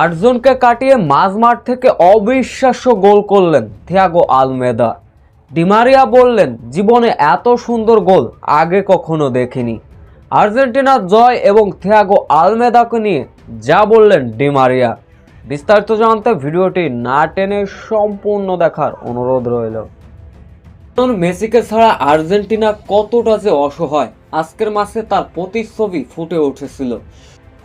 আটজনকে কাটিয়ে মাঝমাঠ থেকে অবিশ্বাস্য গোল করলেন থিয়াগো আলমেদা। ডিমারিয়া বললেন, জীবনে এত সুন্দর গোল আগে কখনো দেখিনি। আর্জেন্টিনার জয় এবং থিয়াগো আলমেদাকে নিয়ে যা বললেন ডিমারিয়া। বিস্তারিত জানতে ভিডিওটি না টেনে সম্পূর্ণ দেখার অনুরোধ রইল। মেসিকে ছাড়া আর্জেন্টিনা কতটা যে অসহায়, আজকের মাসে তার প্রতিচ্ছবি ফুটে উঠেছিল।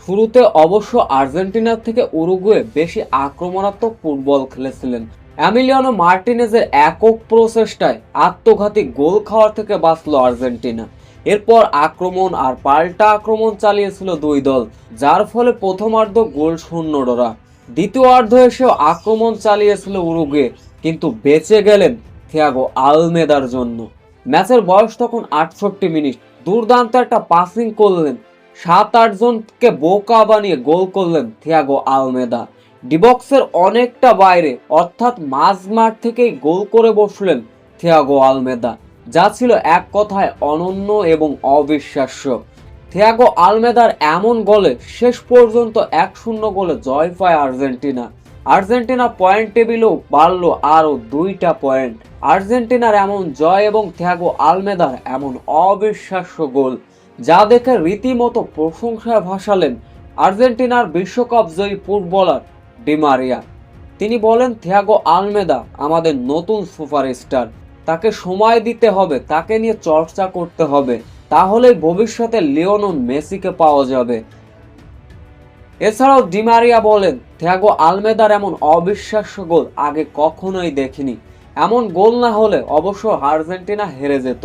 শুরুতে অবশ্য আর্জেন্টিনার থেকে উরুগুয়ে বেশি আক্রমণাত্মক ফুটবল খেলেছিলেন। অ্যামিলিয়ানো মার্টিনেজের একক প্রচেষ্টায় আত্মঘাতী গোল খাওয়ার থেকে বাঁচল আর্জেন্টিনা। এরপর আক্রমণ আর পাল্টা আক্রমণ চালিয়েছিল দুই দল, যার ফলে প্রথমার্ধ গোল শূন্য ডরা দ্বিতীয়ার্ধ এসেও আক্রমণ চালিয়েছিল উরুগুয়ে, কিন্তু বেঁচে গেলেন থিয়াগো আলমেদার জন্য। ম্যাচের বয়স তখন আটষট্টি মিনিট। দুর্দান্ত একটা পাসিং করলেন সাত আট জনকে বোকা বানিয়ে গোল করলেন থিয়াগো আলমেদা। ডিবক্সের অনেকটা বাইরে, অর্থাৎ মাঝ মাঠ থেকেই গোল করে বসলেন থিয়াগো আলমেদা, যা ছিল এক কথায় অনন্য এবং অবিশ্বাস্য। থিয়াগো আলমেদার এমন গোলে শেষ পর্যন্ত এক শূন্য গোলে জয় পায় আর্জেন্টিনা। আর্জেন্টিনা পয়েন্ট টেবিলেও বাড়ল আরও দুইটা পয়েন্ট। আর্জেন্টিনার এমন জয় এবং থিয়াগো আলমেদার এমন অবিশ্বাস্য গোল যা দেখে রীতিমতো প্রশংসায় ভাসালেন আর্জেন্টিনার বিশ্বকাপ জয়ী ফুটবলার ডিমারিয়া তিনি বলেন, থিয়াগো আলমেদা আমাদের নতুন সুপারস্টার। তাকে সময় দিতে হবে, তাকে নিয়ে চর্চা করতে হবে। তাহলেই ভবিষ্যতে লিওনো মেসিকে পাওয়া যাবে। এছাড়াও ডিমারিয়া বলেন, থিয়াগো আলমেদার এমন অবিশ্বাস্য গোল আগে কখনোই দেখিনি। এমন গোল না হলে অবশ্য আর্জেন্টিনা হেরে যেত।